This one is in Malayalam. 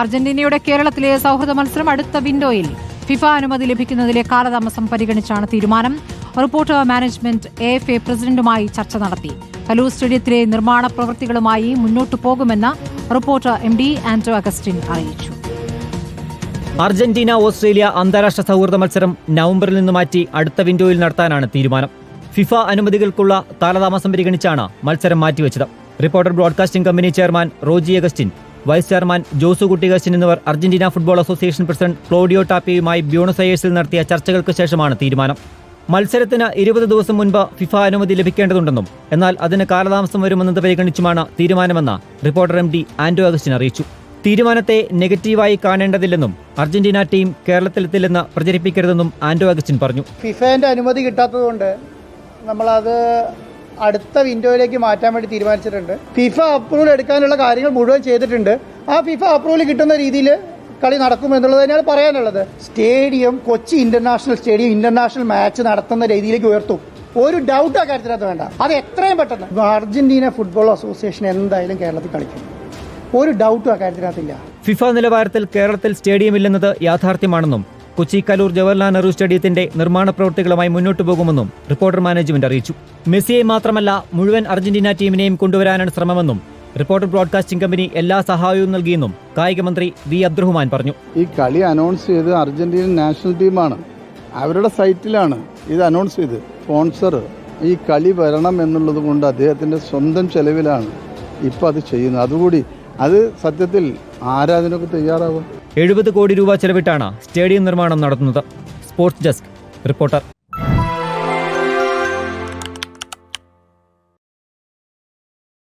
അർജന്റീനയുടെ കേരളത്തിലെ സൗഹൃദ മത്സരം അടുത്ത വിൻഡോയിൽ ഫിഫ അനുമതി ലഭിക്കുന്നതിലെ കാലതാമസം പരിഗണിച്ചാണ് തീരുമാനം. Report management A F A പ്രസിഡന്റുമായി ചർച്ച നടത്തി. കലൂർ സ്റ്റേഡിയത്തിലെ നിർമ്മാണ പ്രവൃത്തികളുമായി മുന്നോട്ടു പോകുമെന്ന് report M D Anto Augustine അറിയിച്ചു. അർജന്റീന ഓസ്ട്രേലിയ അന്താരാഷ്ട്ര സൗഹൃദ മത്സരം നവംബറിൽ നിന്ന് മാറ്റി അടുത്ത വിൻഡോയിൽ നടത്താനാണ് തീരുമാനം. ഫിഫ അനുമതികൾക്കുള്ള കാലതാമസം പരിഗണിച്ചാണ് മത്സരം മാറ്റിവെച്ചത്. Reporter broadcasting company chairman Roji Augustine vice chairman Josu കുട്ടികശൻ എന്നിവർ Argentina football association president Claudio ടാപ്പിയുമായി Buenos അയേഴ്സിൽ നടത്തിയ ചർച്ചകൾക്ക് ശേഷമാണ് തീരുമാനം. മത്സരത്തിന് ഇരുപത് ദിവസം മുൻപ് ഫിഫ അനുമതി ലഭിക്കേണ്ടതുണ്ടെന്നും എന്നാൽ അതിന് കാലതാമസം വരുമെന്നത് പരിഗണിച്ചുമാണ് തീരുമാനമെന്ന് reporter M D Anto Augustine അറിയിച്ചു. തീരുമാനത്തെ നെഗറ്റീവായി കാണേണ്ടതില്ലെന്നും അർജന്റീന ടീം കേരളത്തിലെത്തില്ലെന്ന് പ്രചരിപ്പിക്കരുതെന്നും ആന്റോ അഗസ്റ്റിൻ പറഞ്ഞു. ഫിഫയുടെ അനുമതി കിട്ടാത്തതുകൊണ്ട് നമ്മളത് അടുത്ത വിൻഡോയിലേക്ക് മാറ്റാൻ വേണ്ടി തീരുമാനിച്ചിട്ടുണ്ട്. ഫിഫ അപ്രൂവൽ എടുക്കാനുള്ള കാര്യങ്ങൾ മുഴുവൻ ചെയ്തിട്ടുണ്ട്. ആ ഫിഫ അപ്രൂവൽ കിട്ടുന്ന രീതിയിൽ കളി നടക്കും എന്നുള്ളത് തന്നെയാണ് പറയാനുള്ളത്. Stadium Kochi international stadium international match നടത്തുന്ന രീതിയിലേക്ക് ഉയർത്തും. ഒരു ഡൗട്ട് ആ കാര്യത്തിനകത്ത് വേണ്ട. അത് എത്രയും പെട്ടെന്ന്. അർജന്റീന ഫുട്ബോൾ അസോസിയേഷൻ എന്തായാലും കേരളത്തിൽ കളിക്കും. ഒരു ഡൗട്ടും ആ കാര്യത്തിനകത്തില്ല. ഫിഫ നിലവാരത്തിൽ കേരളത്തിൽ സ്റ്റേഡിയം ഇല്ലെന്നത് യാഥാർത്ഥ്യമാണെന്നും കൊച്ചി കലൂർ ജവഹർലാൽ നെഹ്റു സ്റ്റേഡിയത്തിന്റെ നിർമ്മാണ പ്രവൃത്തികളുമായി മുന്നോട്ടു പോകുമെന്നും റിപ്പോർട്ടർ മാനേജ്മെന്റ് അറിയിച്ചു. മെസ്സിയെ മാത്രമല്ല മുഴുവൻ അർജന്റീന ടീമിനെയും കൊണ്ടുവരാനാണ് ശ്രമമെന്നും റിപ്പോർട്ടർ ബ്രോഡ്കാസ്റ്റിംഗ് കമ്പനി എല്ലാ സഹായവും നൽകിയെന്നും കായിക മന്ത്രി വി അബ്ദുറഹ്മാൻ പറഞ്ഞു. ഈ കളി അനൗൺസ് ചെയ്ത് അർജന്റീന നാഷണൽ ടീമാണ്. അവരുടെ സൈറ്റിലാണ് ഇത് അനൗൺസ് ചെയ്ത് സ്പോൺസർ. ഈ കളി വരണം എന്നുള്ളത് കൊണ്ട് അദ്ദേഹത്തിന്റെ സ്വന്തം ചെലവിലാണ് ഇപ്പൊ അത് ചെയ്യുന്നത്. അതുകൂടി അത് സത്യത്തിൽ ആരാ അതിനൊക്കെ തയ്യാറാവും എഴുപത് കോടി രൂപ ചെലവിട്ടാണ് സ്റ്റേഡിയം നിർമ്മാണം നടത്തുന്നത്. Sports desk reporter.